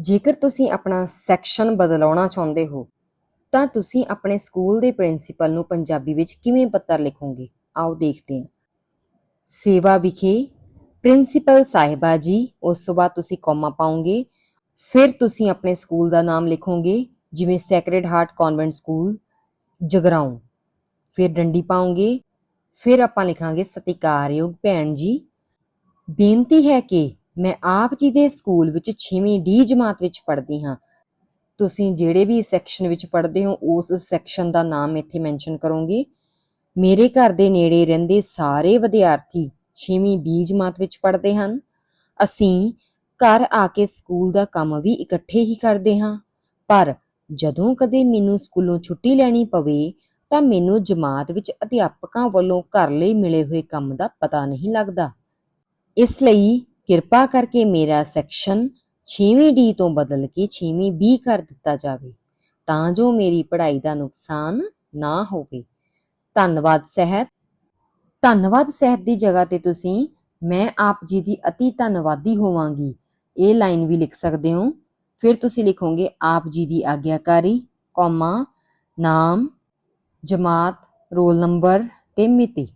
ਜੇਕਰ ਤੁਸੀਂ ਆਪਣਾ ਸੈਕਸ਼ਨ ਬਦਲਾਉਣਾ ਚਾਹੁੰਦੇ ਹੋ, ਤਾਂ ਤੁਸੀਂ ਆਪਣੇ ਸਕੂਲ ਦੇ ਪ੍ਰਿੰਸੀਪਲ ਨੂੰ ਪੰਜਾਬੀ ਵਿੱਚ ਕਿਵੇਂ ਪੱਤਰ ਲਿਖੋਗੇ? ਆਓ ਦੇਖਦੇ ਹਾਂ। ਸੇਵਾ ਵਿਖੇ ਪ੍ਰਿੰਸੀਪਲ ਸਾਹਿਬਾ ਜੀ, ਉਸ ਤੋਂ ਬਾਅਦ ਤੁਸੀਂ ਕੋਮਾ ਪਾਉਂਗੇ ਫਿਰ ਤੁਸੀਂ ਆਪਣੇ ਸਕੂਲ ਦਾ ਨਾਮ ਲਿਖੋਗੇ, ਜਿਵੇਂ Sacred Heart Convent School Jagraon. ਫਿਰ ਡੰਡੀ ਪਾਉਂਗੇ ਫਿਰ ਆਪਾਂ ਲਿਖਾਂਗੇ ਸਤਿਕਾਰਯੋਗ ਭੈਣ ਜੀ। ਬੇਨਤੀ ਹੈ ਕਿ ਮੈਂ ਆਪ ਜੀ ਦੇ ਸਕੂਲ ਵਿੱਚ 6ਵੀਂ ਡੀ ਜਮਾਤ ਵਿੱਚ ਪੜ੍ਹਦੀ ਹਾਂ। ਤੁਸੀਂ ਜਿਹੜੇ ਵੀ ਸੈਕਸ਼ਨ ਵਿੱਚ ਪੜ੍ਹਦੇ ਹੋ, ਉਸ ਸੈਕਸ਼ਨ ਦਾ ਨਾਮ ਇੱਥੇ ਮੈਂਸ਼ਨ ਕਰੋਗੇ। ਮੇਰੇ ਘਰ ਦੇ ਨੇੜੇ ਰਹਿੰਦੇ ਸਾਰੇ ਵਿਦਿਆਰਥੀ 6ਵੀਂ ਬੀ ਜਮਾਤ ਵਿੱਚ ਪੜ੍ਹਦੇ ਹਨ। ਅਸੀਂ ਘਰ ਆ ਕੇ ਸਕੂਲ ਦਾ ਕੰਮ ਵੀ ਇਕੱਠੇ ਹੀ ਕਰਦੇ ਹਾਂ। ਪਰ ਜਦੋਂ ਕਦੇ ਮੈਨੂੰ ਸਕੂਲੋਂ ਛੁੱਟੀ ਲੈਣੀ ਪਵੇ, ਤਾਂ ਮੈਨੂੰ ਜਮਾਤ ਵਿੱਚ ਅਧਿਆਪਕਾਂ ਵੱਲੋਂ ਘਰ ਲਈ ਮਿਲੇ ਹੋਏ ਕੰਮ ਦਾ ਪਤਾ ਨਹੀਂ ਲੱਗਦਾ। ਇਸ ਲਈ ਕਿਰਪਾ ਕਰਕੇ ਮੇਰਾ ਸੈਕਸ਼ਨ 6ਵੀਂ ਡੀ ਤੋਂ ਬਦਲ ਕੇ 6ਵੀਂ ਬੀ ਕਰ ਦਿੱਤਾ ਜਾਵੇ, ਤਾਂ ਜੋ ਮੇਰੀ ਪੜ੍ਹਾਈ ਦਾ ਨੁਕਸਾਨ ਨਾ ਹੋਵੇ। ਧੰਨਵਾਦ ਸਹਿਤ। ਧੰਨਵਾਦ ਸਹਿਤ ਦੀ ਜਗ੍ਹਾ ਤੇ ਤੁਸੀਂ ਮੈਂ ਆਪ ਜੀ ਦੀ ਅਤੀ ਧੰਨਵਾਦੀ ਹੋਵਾਂਗੀ। ਇਹ ਲਾਈਨ ਵੀ ਲਿਖ ਸਕਦੇ ਹੋ। ਫਿਰ ਤੁਸੀਂ ਲਿਖੋਗੇ ਆਪ ਜੀ ਦੀ ਆਗਿਆਕਾਰੀ, ਕੌਮਾ, ਨਾਮ, ਜਮਾਤ, ਰੋਲ ਨੰਬਰ ਤੇ ਮਿਤੀ।